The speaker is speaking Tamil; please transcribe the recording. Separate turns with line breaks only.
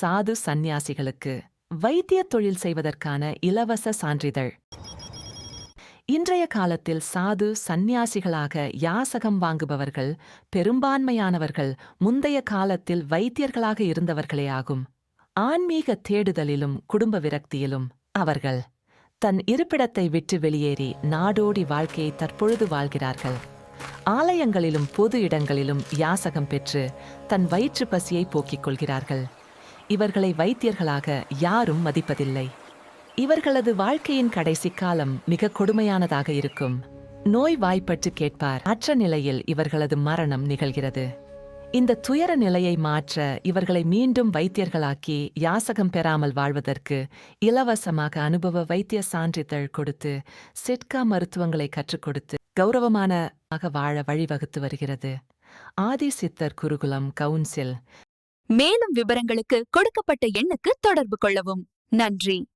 சாது சந்நியாசிகளுக்கு வைத்திய தொழில் செய்வதற்கான இலவச சான்றிதழ். இன்றைய காலத்தில் சாது சந்நியாசிகளாக யாசகம் வாங்குபவர்கள் பெரும்பான்மையானவர்கள் முந்தைய காலத்தில் வைத்தியர்களாக இருந்தவர்களே ஆகும். ஆன்மீக தேடுதலிலும் குடும்ப விரக்தியிலும் அவர்கள் தன் இருப்பிடத்தை விட்டு வெளியேறி நாடோடி வாழ்க்கையை தற்பொழுது வாழ்கிறார்கள். ஆலயங்களிலும் பொது இடங்களிலும் யாசகம் பெற்று தன் வயிற்று பசியை போக்கிக் கொள்கிறார்கள். இவர்களை வைத்தியர்களாக யாரும் மதிப்பதில்லை. இவர்களது வாழ்க்கையின் கடைசி காலம் மிக கொடுமையானதாக இருக்கும். நோய் வாய்ப்பட்டு கேட்பார். அற்ற நிலையில் இவர்களது மரணம் நிகழ்கிறது. இந்த துயர நிலையை மாற்ற இவர்களை மீண்டும் வைத்தியர்களாக்கி யாசகம் பெறாமல் வாழ்வதற்கு இலவசமாக அனுபவ வைத்திய சான்றிதழ் கொடுத்து சிட்கா மருத்துவங்களை கற்றுக் கொடுத்து கௌரவமான வாழ வழிவகுத்து வருகிறது. ஆதி சித்தர் குருகுலம் கவுன்சில்
மேலும் விவரங்களுக்கு கொடுக்கப்பட்ட எண்ணுக்கு தொடர்பு கொள்ளவும். நன்றி.